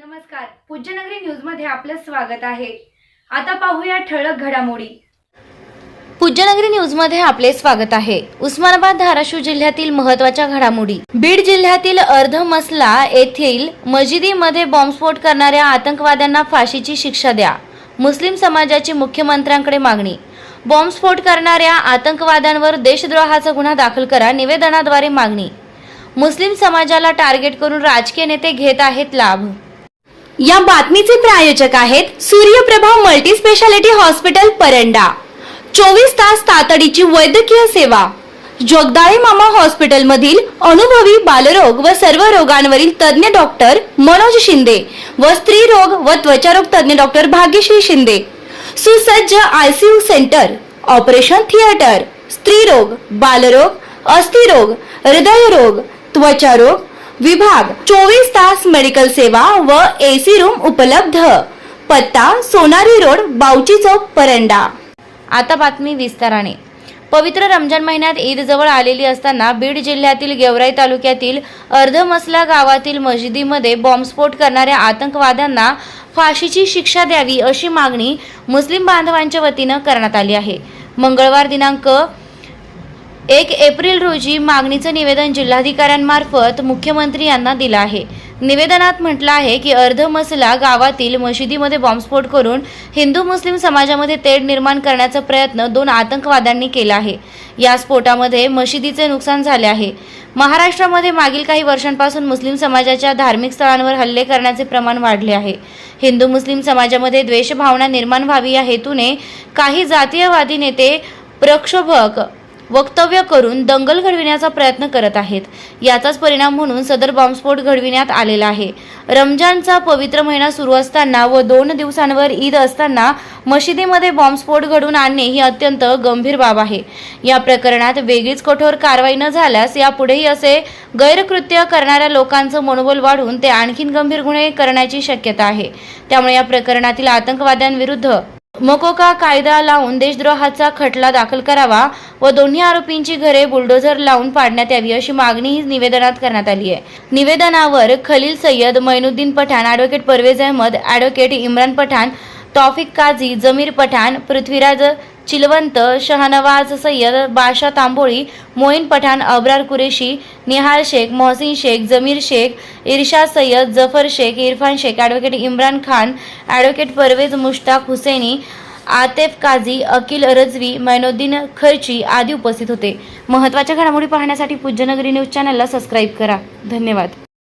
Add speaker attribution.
Speaker 1: नमस्कार. पूज्यनगरी न्यूजमध्ये आपलं स्वागत आहे. आता पाहूया ठळक घडामोडी.
Speaker 2: पूज्यनगरी न्यूजमध्ये आपले स्वागत आहे. उस्मानाबाद धाराशिव जिल्ह्यातील महत्त्वाच्या घडामोडी. बीड जिल्ह्यातील अर्ध मसला येथील मशिदीमध्ये बॉम्बस्फोट करणाऱ्या आतंकवाद्यांना फाशीची शिक्षा द्या. मुस्लिम समाजाची मुख्यमंत्र्यांकडे मागणी. बॉम्बस्फोट करणाऱ्या आतंकवाद्यांवर देशद्रोहाचा गुन्हा दाखल करा निवेदनाद्वारे मागणी. मुस्लिम समाजाला टार्गेट करून राजकीय नेते घेत आहेत लाभ. या बातमीचे प्रायोजक आहेत Suryaprabha multi speciality hospital Paranda. चोवीस तास तातडीची वैद्यकीय सेवा. जोगदाळे मामा हॉस्पिटलमधील अनुभवी बालरोग व सर्व रोगांवरील तज्ज्ञ डॉक्टर मनोज शिंदे व स्त्री रोग व त्वचारोग तज्ज्ञ डॉक्टर भाग्यश्री शिंदे. सुसज्ज आयसीयू सेंटर ऑपरेशन थिएटर स्त्रीरोग बालरोग अस्थिरोग हृदयरोग त्वचारोग विभाग चोवीस तास मेडिकल सेवा व एसी रूम उपलब्ध. पत्ता सोनारी रोड बावची चौक परंडा. आता बातमी विस्ताराने. पवित्र रमजान महिन्यात ईद जवळ आलेली असताना बीड जिल्ह्यातील गेवराई तालुक्यातील अर्धमसला गावातील मशिदीमध्ये बॉम्बस्फोट करणाऱ्या आतंकवाद्यांना फाशीची शिक्षा द्यावी अशी मागणी मुस्लिम बांधवांच्या वतीनं करण्यात आली आहे. मंगळवार दिनांक एक एप्रिल रोजी मागणीचं निवेदन जिल्हाधिकाऱ्यांमार्फत मुख्यमंत्री यांना दिलं आहे. निवेदनात म्हटलं आहे की अर्धमसला गावातील मशिदीमध्ये बॉम्बस्फोट करून हिंदू मुस्लिम समाजामध्ये तेढ निर्माण करण्याचा प्रयत्न दोन आतंकवाद्यांनी केला आहे. या स्फोटामध्ये मशिदीचे नुकसान झाले आहे. महाराष्ट्रामध्ये मागील काही वर्षांपासून मुस्लिम समाजाच्या धार्मिक स्थळांवर हल्ले करण्याचे प्रमाण वाढले आहे. हिंदू मुस्लिम समाजामध्ये द्वेषभावना निर्माण व्हावी या हेतूने काही जातीयवादी नेते प्रक्षोभक वक्तव्य करून दंगल घडविण्याचा प्रयत्न करत आहेत. याचाच परिणाम म्हणून सदर बॉम्बस्फोट घडविण्यात आलेला आहे. रमजानचा पवित्र महिना सुरू असताना व दोन दिवसांवर ईद असताना मशिदीमध्ये बॉम्बस्फोट घडवून आणणे ही अत्यंत गंभीर बाब आहे. या प्रकरणात वेगळीच कठोर कारवाई न झाल्यास यापुढेही असे गैरकृत्य करणाऱ्या लोकांचं मनोबल वाढून ते आणखीन गंभीर गुन्हे करण्याची शक्यता आहे. त्यामुळे या प्रकरणातील आतंकवाद्यांविरुद्ध मकोका कायदा लावून देशद्रोहाचा खटला दाखल करावा व दोन्ही आरोपींची घरे बुलडोझर लावून पाडण्यात यावी अशी मागणी निवेदनात करण्यात आली आहे. निवेदनावर Khalil Sayyed Mainuddin Pathan advocate Parvez Ahmed advocate Imran Pathan Taufiq Kazi Zameer Pathan Prithviraj Chilwant Shahnawaz Sayyed Badshah Tamboli Moin Pathan Abrar Qureshi Nihal Shaikh Mohsin Shaikh Zameer Shaikh Irshad Sayyed Zafar Shaikh Irfan Shaikh advocate Imran Khan advocate Parvez Mushtaq Husseini Atef Kazi Akil Rizvi Mainuddin Kharchi आदी उपस्थित होते. महत्त्वाच्या घडामोडी पाहण्यासाठी Pujyanagari news चॅनलला subscribe करा. धन्यवाद.